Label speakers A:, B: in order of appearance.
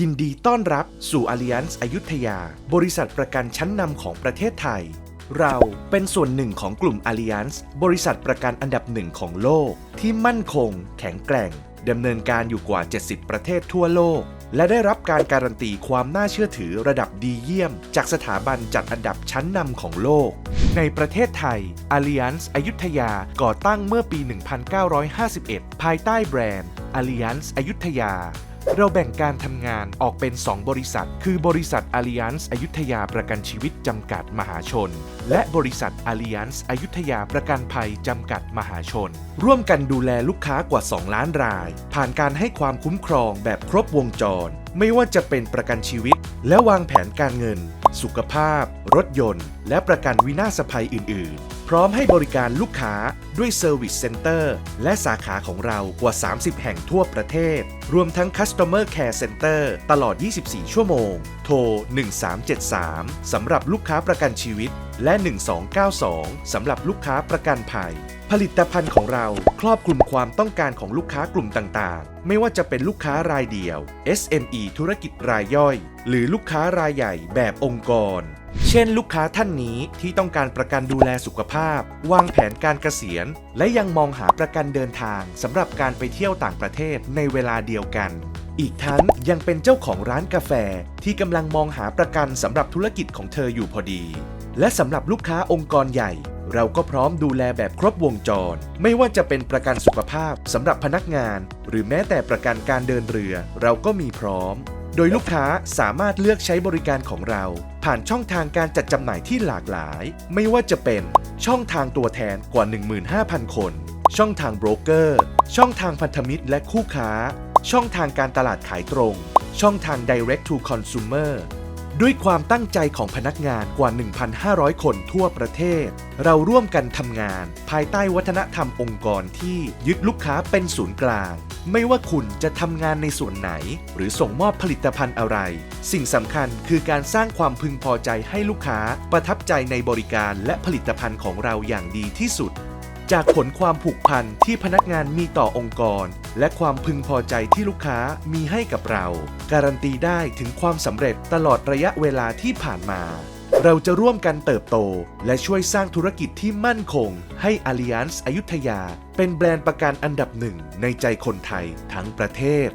A: ยินดีต้อนรับสู่ Allianz อยุธยา บริษัทประกันชั้นนำของประเทศไทย เราเป็นส่วนหนึ่งของกลุ่ม Allianz บริษัทประกันอันดับหนึ่งของโลก ที่มั่นคง แข็งแกร่งดำเนินการอยู่กว่า 70 ประเทศทั่วโลก และได้รับการการันตีความน่าเชื่อถือระดับดีเยี่ยม จากสถาบันจัดอันดับชั้นนำของโลก ในประเทศไทย Allianz อยุธยาก่อตั้งเมื่อปี 1951 ภายใต้แบรนด์ Allianz อยุธยา เราแบ่งการทำงานออกเป็น 2 บริษัท คือบริษัท Allianz อยุธยาประกันชีวิตจำกัดมหาชน และบริษัท Allianz อยุธยาประกันภัยจำกัดมหาชน ร่วมกันดูแลลูกค้ากว่า 2 ล้านราย ผ่านการให้ความคุ้มครองแบบครบวงจร ไม่ว่าจะเป็นประกันชีวิต และวางแผนการเงิน สุขภาพ รถยนต์ และประกันวินาศภัยอื่น ๆ พร้อมให้บริการลูกค้าด้วยเซอร์วิสเซ็นเตอร์และสาขาของเรากว่า 30 แห่งทั่วประเทศ รวมทั้ง Customer Care Center ตลอด 24 ชั่วโมง โทร 1373 สำหรับลูกค้าประกันชีวิต และ 1292 สำหรับลูกค้าประกันภัย ผลิตภัณฑ์ของเราครอบคลุมความต้องการของลูกค้ากลุ่มต่างๆ ไม่ว่าจะเป็นลูกค้ารายเดียว SME ธุรกิจรายย่อย หรือลูกค้ารายใหญ่แบบองค์กร เช่น ลูกค้าท่านนี้ที่ต้องการประกันดูแลสุขภาพ วางแผนการเกษียณ และยังมองหาประกันเดินทางสำหรับการไปเที่ยวต่างประเทศในเวลาเดียวกัน อีกทั้งยังเป็นเจ้าของร้านกาแฟที่กำลังมองหาประกันสำหรับธุรกิจของเธออยู่พอดี และสำหรับลูกค้าองค์กรใหญ่ เราก็พร้อมดูแลแบบครบวงจร ไม่ว่าจะเป็นประกันสุขภาพสำหรับพนักงาน หรือแม้แต่ประกันการเดินเรือ เราก็มีพร้อม โดยลูกค้าสามารถเลือกใช้บริการของเรา ผ่านช่องทางการจัดจำหน่ายที่หลากหลาย ไม่ว่าจะเป็นช่องทางตัวแทนกว่า 15,000 คน ช่องทางโบรกเกอร์ ช่องทางพันธมิตรและคู่ค้า ช่องทางการตลาดขายตรง ช่องทาง direct to consumer ด้วยความตั้งใจของพนักงานกว่า 1,500 คนทั่วประเทศ เราร่วมกันทำงาน ภายใต้วัฒนธรรมองค์กรที่ยึดลูกค้าเป็นศูนย์กลาง ไม่ว่าคุณจะทำงานในส่วนไหน หรือส่งมอบผลิตภัณฑ์อะไร สิ่งสำคัญคือการสร้างความพึงพอใจให้ลูกค้าประทับใจในบริการและผลิตภัณฑ์ของเราอย่างดีที่สุด จากผลความผูกพันที่พนักงานมีต่อองค์กร และความพึงพอใจที่ลูกค้ามีให้กับเรา การันตีได้ถึงความสำเร็จตลอดระยะเวลาที่ผ่านมา เราจะร่วมกันเติบโต และช่วยสร้างธุรกิจที่มั่นคง ให้ Allianz อยุธยา เป็นแบรนด์ประกันอันดับหนึ่งในใจคนไทยทั้งประเทศ